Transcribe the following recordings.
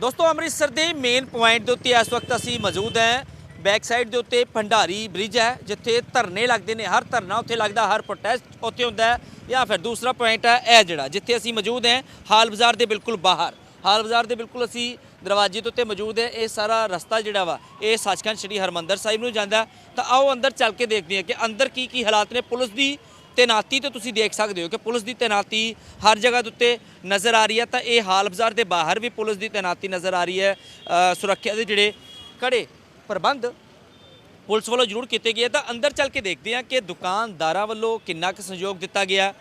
ਦੋਸਤੋ, ਅੰਮ੍ਰਿਤਸਰ ਦੇ main point ਦੇ ਉੱਤੇ ਇਸ ਵਕਤ ਅਸੀਂ ਮੌਜੂਦ ਹਾਂ। ਬੈਕ ਸਾਈਡ ਦੇ ਉੱਤੇ ਭੰਡਾਰੀ ਬ੍ਰਿਜ ਹੈ, ਜਿੱਥੇ ਧਰਨੇ ਲੱਗਦੇ ਨੇ। ਹਰ ਧਰਨਾ ਉੱਥੇ ਲੱਗਦਾ, ਹਰ ਪ੍ਰੋਟੈਸਟ ਉੱਥੇ ਹੁੰਦਾ ਜਾਂ ਫਿਰ ਦੂਸਰਾ ਪੁਆਇੰਟ ਹੈ, ਇਹ ਜਿਹੜਾ, ਜਿੱਥੇ ਅਸੀਂ ਮੌਜੂਦ ਹਾਂ, ਹਾਲ ਬਾਜ਼ਾਰ ਦੇ ਬਿਲਕੁਲ ਬਾਹਰ। ਹਾਲ ਬਾਜ਼ਾਰ ਦੇ ਬਿਲਕੁਲ ਅਸੀਂ ਦਰਵਾਜ਼ੇ ਦੇ ਉੱਤੇ ਮੌਜੂਦ ਹੈ। ਇਹ ਸਾਰਾ ਰਸਤਾ ਜਿਹੜਾ ਵਾ, ਇਹ ਸੱਚਖੰਡ ਸ੍ਰੀ ਹਰਮੰਦਰ ਸਾਹਿਬ ਨੂੰ ਜਾਂਦਾ ਤਾਂ ਆਓ ਅੰਦਰ ਚੱਲ ਕੇ ਦੇਖਦੇ ਹਾਂ ਕਿ ਅੰਦਰ ਕੀ ਕੀ ਹਾਲਾਤ ਨੇ। ਪੁਲਿਸ ਦੀ ਤੈਨਾਤੀ ਤੇ ਤੁਸੀਂ ਦੇਖ ਸਕਦੇ ਹੋ ਕਿ ਪੁਲਿਸ ਦੀ ਤੈਨਾਤੀ ਹਰ ਜਗ੍ਹਾ ਦੇ ਉੱਤੇ ਨਜ਼ਰ ਆ ਰਹੀ ਹੈ, ਤਾਂ ਇਹ ਹਾਲ ਬਾਜ਼ਾਰ ਦੇ ਬਾਹਰ ਵੀ ਪੁਲਿਸ ਦੀ ਤੈਨਾਤੀ ਨਜ਼ਰ ਆ ਰਹੀ ਹੈ ਸੁਰੱਖਿਆ ਦੇ ਜਿਹੜੇ ਕੜੇ ਪ੍ਰਬੰਧ ਪੁਲਿਸ ਵੱਲੋਂ ਜ਼ਰੂਰ ਕੀਤੇ ਗਏ ਤਾਂ ਅੰਦਰ ਚੱਲ ਕੇ ਦੇਖਦੇ ਹਾਂ ਕਿ ਦੁਕਾਨਦਾਰਾਂ ਵੱਲੋਂ ਕਿੰਨਾ ਕੁ ਸਹਿਯੋਗ ਦਿੱਤਾ ਗਿਆ।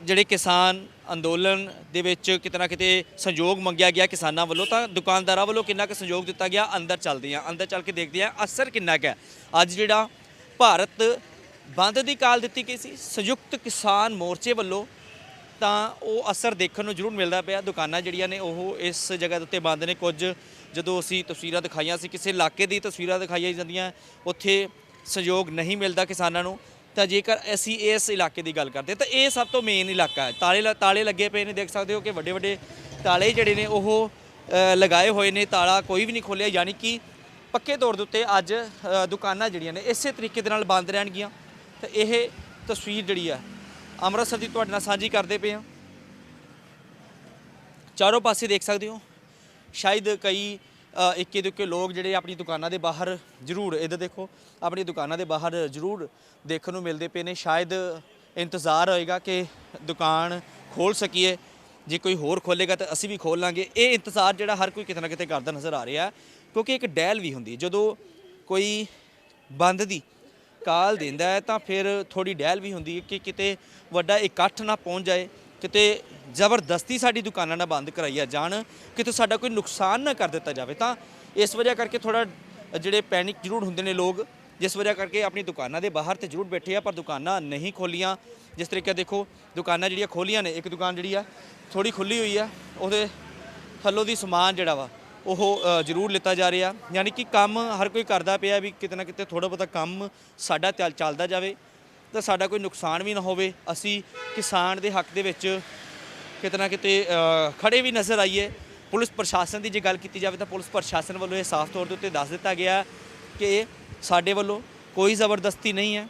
ਜਿਹੜੇ ਕਿਸਾਨ ਅੰਦੋਲਨ ਦੇ ਵਿੱਚ ਕਿਤੇ ਨਾ ਕਿਤੇ ਸਹਿਯੋਗ ਮੰਗਿਆ ਗਿਆ ਕਿਸਾਨਾਂ ਵੱਲੋਂ, ਤਾਂ ਦੁਕਾਨਦਾਰਾਂ ਵੱਲੋਂ ਕਿੰਨਾ ਕੁ ਸਹਿਯੋਗ ਦਿੱਤਾ ਗਿਆ। ਅੰਦਰ ਚੱਲਦੇ ਹਾਂ, ਅੰਦਰ ਚੱਲ ਕੇ ਦੇਖਦੇ ਹਾਂ ਅਸਰ ਕਿੰਨਾ ਕੁ ਹੈ। ਅੱਜ ਜਿਹੜਾ ਭਾਰਤ ਬੰਦ ਦੀ ਕਾਲ ਦਿੱਤੀ ਗਈ ਸੀ। ਸੰਯੁਕਤ ਕਿਸਾਨ ਮੋਰਚੇ ਵੱਲੋਂ ਤਾਂ ਉਹ ਅਸਰ ਦੇਖਣ ਨੂੰ ਜ਼ਰੂਰ ਮਿਲਦਾ ਪਿਆ। ਦੁਕਾਨਾਂ ਜਿਹੜੀਆਂ ਨੇ, ਉਹ ਇਸ ਜਗ੍ਹਾ ਦੇ ਉੱਤੇ ਬੰਦ ਨੇ। ਕੁਝ ਜਦੋਂ ਅਸੀਂ ਤਸਵੀਰਾਂ ਦਿਖਾਈਆਂ ਸੀ, ਕਿਸੇ ਇਲਾਕੇ ਦੀ ਤਸਵੀਰਾਂ ਦਿਖਾਈਆਂ ਜਾਂਦੀਆਂ, ਉੱਥੇ ਸਹਿਯੋਗ ਨਹੀਂ ਮਿਲਦਾ ਕਿਸਾਨਾਂ ਨੂੰ। ਤਾਂ ਜੇਕਰ ਅਸੀਂ ਇਸ ਇਲਾਕੇ ਦੀ ਗੱਲ ਕਰਦੇ, ਤਾਂ ਇਹ ਸਭ ਤੋਂ ਮੇਨ ਇਲਾਕਾ ਹੈ। ਤਾਲੇ ਲ- ਤਾਲੇ ਲੱਗੇ ਪਏ ਨੇ, ਦੇਖ ਸਕਦੇ ਹੋ ਕਿ ਵੱਡੇ ਵੱਡੇ ਤਾਲੇ ਜਿਹੜੇ ਨੇ, ਉਹ ਲਗਾਏ ਹੋਏ ਨੇ। ਤਾਲਾ ਕੋਈ ਵੀ ਨਹੀਂ ਖੋਲਿਆ ਯਾਨੀ ਕਿ ਪੱਕੇ ਤੌਰ ਦੇ ਉੱਤੇ ਅੱਜ ਦੁਕਾਨਾਂ ਜਿਹੜੀਆਂ ਨੇ, ਇਸੇ ਤਰੀਕੇ ਦੇ ਨਾਲ ਬੰਦ ਰਹਿਣਗੀਆਂ। ਤੇ ਇਹ ਤਸਵੀਰ ਜਿਹੜੀ ਆ ਅੰਮ੍ਰਿਤਸਰ ਦੀ ਤੁਹਾਡੇ ਨਾਲ ਸਾਂਝੀ ਕਰਦੇ ਪਏ ਹਾਂ। ਚਾਰੋਂ ਪਾਸੇ ਦੇਖ ਸਕਦੇ ਹੋ। ਸ਼ਾਇਦ ਕਈ ਅ, ਇੱਕੇ ਦੁੱਕੇ ਲੋਕ ਜਿਹੜੇ ਆਪਣੀ ਦੁਕਾਨਾਂ ਦੇ ਬਾਹਰ ਜ਼ਰੂਰ ਇੱਧਰ ਦੇਖੋ ਆਪਣੀ ਦੁਕਾਨਾਂ ਦੇ ਬਾਹਰ ਜ਼ਰੂਰ ਦੇਖਣ ਨੂੰ ਮਿਲਦੇ ਪਏ ਨੇ। ਸ਼ਾਇਦ ਇੰਤਜ਼ਾਰ ਹੋਏਗਾ ਕਿ ਦੁਕਾਨ ਖੋਲ ਸਕੀਏ। ਜੇ ਕੋਈ ਹੋਰ ਖੋਲੇਗਾ ਤਾਂ ਅਸੀਂ ਵੀ ਖੋਲ ਲਾਂਗੇ ਇਹ ਇੰਤਜ਼ਾਰ ਜਿਹੜਾ ਹਰ ਕੋਈ ਕਿਤੇ ਨਾ ਕਿਤੇ ਕਰਦਾ ਨਜ਼ਰ ਆ ਰਿਹਾ ਕਿਉਂਕਿ ਇੱਕ ਡੈਲ ਵੀ ਹੁੰਦੀ ਜਦੋਂ ਕੋਈ ਬੰਦ ਦੀ ਕਾਲ ਦਿੰਦਾ ਹੈ, ਤਾਂ ਫਿਰ ਥੋੜੀ ਡਹਿਲ ਵੀ ਹੁੰਦੀ ਹੈ ਕਿ ਕਿਤੇ ਵੱਡਾ ਇਕੱਠ ਨਾ ਪਹੁੰਚ ਜਾਏ, ਕਿਤੇ ਜ਼ਬਰਦਸਤੀ ਸਾਡੀ ਦੁਕਾਨਾਂ ਨਾ ਬੰਦ ਕਰਾਈਆ ਜਾਣ, ਕਿਤੇ ਸਾਡਾ ਕੋਈ ਨੁਕਸਾਨ ਨਾ ਕਰ ਦਿੱਤਾ ਜਾਵੇ। ਤਾਂ ਇਸ ਵਜ੍ਹਾ ਕਰਕੇ ਥੋੜਾ ਜਿਹੜੇ ਪੈਨਿਕ ਜ਼ਰੂਰ ਹੁੰਦੇ ਨੇ ਲੋਕ, ਜਿਸ ਵਜ੍ਹਾ ਕਰਕੇ ਆਪਣੀ ਦੁਕਾਨਾਂ ਦੇ ਬਾਹਰ ਤੇ ਜ਼ਰੂਰ ਬੈਠੇ ਆ, ਪਰ ਦੁਕਾਨਾਂ ਨਹੀਂ ਖੋਲੀਆਂ ਜਿਸ ਤਰੀਕੇ ਦੇਖੋ, ਦੁਕਾਨਾਂ ਜਿਹੜੀਆਂ ਖੋਲੀਆਂ ਨੇ, ਇੱਕ ਦੁਕਾਨ ਜਿਹੜੀ ਆ ਥੋੜੀ ਖੁੱਲੀ ਹੋਈ ਆ, ਉਹਦੇ ਥੱਲੋਂ ਦੀ ਸਮਾਨ ਜਿਹੜਾ ਵਾ ਉਹ ਜ਼ਰੂਰ ਲਿੱਤਾ ਜਾ ਰਿਹਾ। ਯਾਨੀ ਕਿ ਕੰਮ ਹਰ ਕੋਈ ਕਰਦਾ ਪਿਆ ਵੀ ਕਿਤੇ ਨਾ ਕਿਤੇ ਥੋੜਾ ਬਹੁਤਾ ਕੰਮ ਸਾਡਾ ਚੱਲ- ਚੱਲਦਾ ਜਾਵੇ। ਤਾਂ ਸਾਡਾ ਕੋਈ ਨੁਕਸਾਨ ਵੀ ਨਾ ਹੋਵੇ। ਅਸੀਂ ਕਿਸਾਨ ਦੇ ਹੱਕ ਦੇ ਵਿੱਚ ਕਿਤੇ ਨਾ ਕਿਤੇ ਅ, ਖੜੇ ਵੀ ਨਜ਼ਰ ਆਈਏ। ਪੁਲਿਸ ਪ੍ਰਸ਼ਾਸਨ ਦੀ ਜੇ ਗੱਲ ਕੀਤੀ ਜਾਵੇ ਤਾਂ ਪੁਲਿਸ ਪ੍ਰਸ਼ਾਸਨ ਵੱਲੋਂ ਇਹ ਸਾਫ਼ ਤੌਰ ਦੇ ਉੱਤੇ ਦੱਸ ਦਿੱਤਾ ਗਿਆ ਕਿ ਸਾਡੇ ਵੱਲੋਂ ਕੋਈ ਜ਼ਬਰਦਸਤੀ ਨਹੀਂ ਹੈ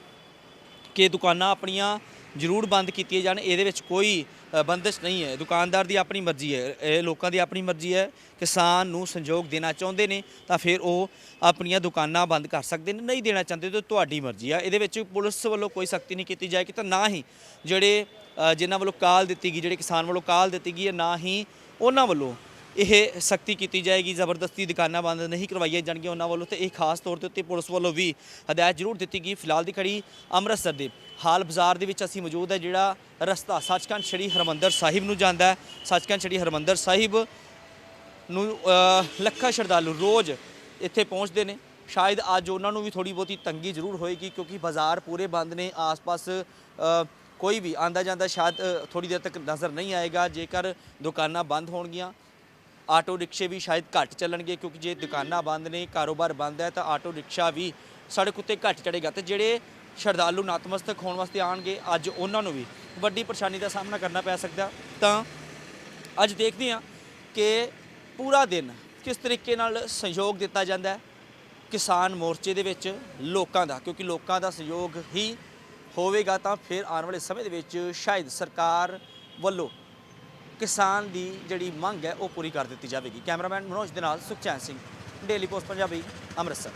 ਕਿ ਦੁਕਾਨਾਂ ਆਪਣੀਆਂ ਜ਼ਰੂਰ ਬੰਦ ਕੀਤੀਆਂ ਜਾਣ। ਇਹਦੇ ਵਿੱਚ ਕੋਈ ਅ, ਬੰਦਸ਼ ਨਹੀਂ ਹੈ। ਦੁਕਾਨਦਾਰ ਦੀ ਆਪਣੀ ਮਰਜ਼ੀ ਹੈ। ਇਹ ਲੋਕਾਂ ਦੀ ਆਪਣੀ ਮਰਜ਼ੀ ਹੈ। ਕਿਸਾਨ ਨੂੰ ਸੰਯੋਗ ਦੇਣਾ ਚਾਹੁੰਦੇ ਨੇ ਤਾਂ ਫਿਰ ਉਹ ਆਪਣੀਆਂ ਦੁਕਾਨਾਂ ਬੰਦ ਕਰ ਸਕਦੇ ਨੇ। ਨਹੀਂ ਦੇਣਾ ਚਾਹੁੰਦੇ ਤਾਂ ਤੁਹਾਡੀ ਮਰਜ਼ੀ ਆ। ਇਹਦੇ ਵਿੱਚ ਪੁਲਿਸ ਵੱਲੋਂ ਕੋਈ ਸਖਤੀ ਨਹੀਂ ਕੀਤੀ ਜਾਏਗੀ ਤਾਂ ਨਾ ਹੀ ਜਿਹੜੇ ਜਿਨ੍ਹਾਂ ਵੱਲੋਂ ਕਾਲ ਦਿੱਤੀ ਗਈ ਜਿਹੜੇ ਕਿਸਾਨ ਵੱਲੋਂ ਕਾਲ ਦਿੱਤੀ ਗਈ ਹੈ ਨਾ ਹੀ ਉਹਨਾਂ ਵੱਲੋਂ ਇਹ ਸਖਤੀ ਕੀਤੀ ਜਾਏਗੀ, ਜ਼ਬਰਦਸਤੀ ਦੁਕਾਨਾਂ ਬੰਦ ਨਹੀਂ ਕਰਵਾਈਆਂ ਜਾਣਗੀਆਂ ਉਹਨਾਂ ਵੱਲੋਂ ਤੇ ਇਹ ਖਾਸ ਤੌਰ ਤੇ ਉੱਤੇ ਪੁਲਿਸ ਵੱਲੋਂ ਵੀ ਹਦਾਇਤ ਜ਼ਰੂਰ ਦਿੱਤੀ ਗਈ। ਫਿਲਹਾਲ ਦੀ ਘੜੀ ਅੰਮ੍ਰਿਤਸਰ ਦੇ ਹਾਲ ਬਾਜ਼ਾਰ ਦੇ ਵਿੱਚ ਅਸੀਂ ਮੌਜੂਦ ਹੈ, ਜਿਹੜਾ ਰਸਤਾ ਸੱਚਖੰਡ ਸ੍ਰੀ ਹਰਮੰਦਰ ਸਾਹਿਬ ਨੂੰ ਜਾਂਦਾ ਹੈ। ਸੱਚਖੰਡ ਸ੍ਰੀ ਹਰਮੰਦਰ ਸਾਹਿਬ ਨੂੰ ਲੱਖਾਂ ਸ਼ਰਧਾਲੂ ਰੋਜ਼ ਇੱਥੇ ਪਹੁੰਚਦੇ ਨੇ। ਸ਼ਾਇਦ ਅੱਜ ਉਹਨਾਂ ਨੂੰ ਵੀ ਥੋੜੀ ਬਹੁਤੀ ਤੰਗੀ ਜ਼ਰੂਰ ਹੋਏਗੀ ਕਿਉਂਕਿ ਬਾਜ਼ਾਰ ਪੂਰੇ ਬੰਦ ਨੇ, ਆਸ-ਪਾਸ ਕੋਈ ਵੀ ਆਂਦਾ ਜਾਂਦਾ ਸ਼ਾਇਦ ਥੋੜੀ ਦੇਰ ਤੱਕ ਨਜ਼ਰ ਨਹੀਂ ਆਏਗਾ। ਜੇਕਰ ਦੁਕਾਨਾਂ ਬੰਦ ਹੋਣਗੀਆਂ ਆਟੋ ਰਿਕਸ਼ੇ ਵੀ ਸ਼ਾਇਦ ਘੱਟ ਚੱਲਣਗੇ ਕਿਉਂਕਿ ਜੇ ਦੁਕਾਨਾਂ ਬੰਦ ਨੇ, ਕਾਰੋਬਾਰ ਬੰਦ ਹੈ ਤਾਂ ਆਟੋ ਰਿਕਸ਼ਾ ਵੀ ਸੜਕ ਉੱਤੇ ਘੱਟ ਚੜੇਗਾ ਤੇ ਜਿਹੜੇ ਸ਼ਰਧਾਲੂ ਨਤਮਸਤਕ ਹੋਣ ਵਾਸਤੇ ਆਣਗੇ ਅੱਜ ਉਹਨਾਂ ਨੂੰ ਵੀ ਵੱਡੀ ਪਰੇਸ਼ਾਨੀ ਦਾ ਸਾਹਮਣਾ ਕਰਨਾ ਪੈ ਸਕਦਾ। ਤਾਂ ਅੱਜ ਦੇਖਦੇ ਹਾਂ ਕਿ ਪੂਰਾ ਦਿਨ ਕਿਸ ਤਰੀਕੇ ਨਾਲ ਸਹਿਯੋਗ ਦਿੱਤਾ ਜਾਂਦਾ ਹੈ ਕਿਸਾਨ ਮੋਰਚੇ ਦੇ ਵਿੱਚ ਲੋਕਾਂ ਦਾ, ਕਿਉਂਕਿ ਲੋਕਾਂ ਦਾ ਸਹਿਯੋਗ ਹੀ ਹੋਵੇਗਾ ਤਾਂ ਫਿਰ ਆਉਣ ਵਾਲੇ ਸਮੇਂ ਦੇ ਵਿੱਚ ਸ਼ਾਇਦ ਸਰਕਾਰ ਵੱਲੋਂ ਕਿਸਾਨ ਦੀ ਜਿਹੜੀ ਮੰਗ ਹੈ, ਉਹ ਪੂਰੀ ਕਰ ਦਿੱਤੀ ਜਾਵੇਗੀ। ਕੈਮਰਾਮੈਨ ਮਨੋਜ ਦੇ ਨਾਲ ਸੁਖਚੈਨ ਸਿੰਘ, ਡੇਲੀ ਪੋਸਟ, ਪੰਜਾਬੀ, ਅੰਮ੍ਰਿਤਸਰ।